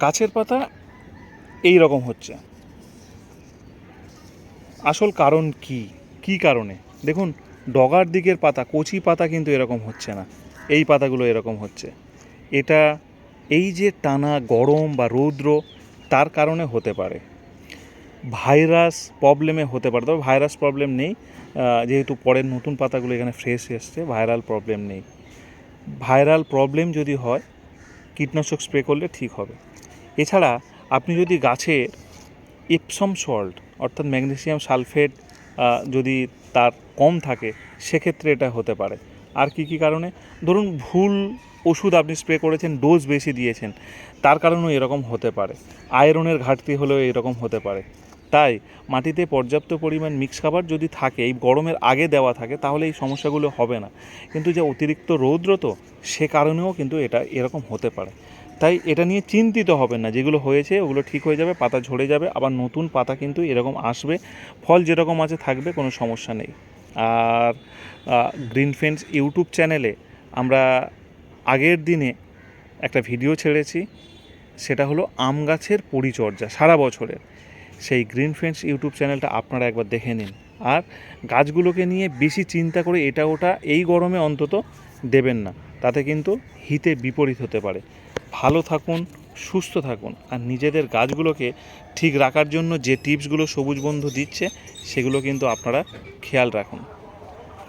গাছের পাতা এই রকম হচ্ছে। আসল কারণ কি? কি কারণে? দেখুন, ডগার দিকের পাতা, কচি পাতা কিন্তু এরকম হচ্ছে না। এই পাতাগুলো এরকম হচ্ছে। এটা এই যে টানা গরম বা রৌদ্র, তার কারণে হতে পারে। ভাইরাস প্রবলেমে হতে পারে। তবে ভাইরাস প্রবলেম নেই। যেহেতু পরের নতুন পাতাগুলো এখানে ফ্রেশ এসছে, ভাইরাল প্রবলেম নেই। ভাইরাল প্রবলেম যদি হয়, কীটনাশক স্প্রে করলে ঠিক হবে। এছাড়া আপনি যদি গাছের ইপসম সল্ট, অর্থাৎ ম্যাগনেসিয়াম সালফেট যদি তার কম থাকে, সেক্ষেত্রে এটা হতে পারে। আর কি কি কারণে? ধরুন ভুল ওষুধ আপনি স্প্রে করেছেন, ডোজ বেশি দিয়েছেন, তার কারণেও এরকম হতে পারে। আয়রনের ঘাটতি হলেও এরকম হতে পারে। তাই মাটিতে পর্যাপ্ত পরিমাণ মিক্স খাবার যদি থাকে, এই গরমের আগে দেওয়া থাকে, তাহলে এই সমস্যাগুলো হবে না। কিন্তু যে অতিরিক্ত রৌদ্র তো, সে কারণেও কিন্তু এটা এরকম হতে পারে। তাই এটা নিয়ে চিন্তিত হবেন না। যেগুলো হয়েছে, ওগুলো ঠিক হয়ে যাবে, পাতা ঝরে যাবে, আবার নতুন পাতা কিন্তু এরকম আসবে, ফল যেরকম আছে থাকবে, কোনো সমস্যা নেই। আর গ্রিন ফেন্স ইউটিউব চ্যানেলে আমরা আগের দিনে একটা ভিডিও ছেড়েছি, সেটা হলো আম গাছের পরিচর্যা, সারা বছরের। সেই গ্রিন ফ্রেন্ডস ইউটিউব চ্যানেলটা আপনারা একবার দেখে নিন। আর গাছগুলোকে নিয়ে বেশি চিন্তা করে এটা ওটা এই গরমে অন্তত দেবেন না। তাতে কিন্তু হিতে বিপরীত হতে পারে। ভালো থাকুন, সুস্থ থাকুন আর নিজেদের গাছগুলোকে ঠিক রাখার জন্য যে টিপসগুলো সবুজ বন্ধু দিচ্ছে, সেগুলো কিন্তু আপনারা খেয়াল রাখুন।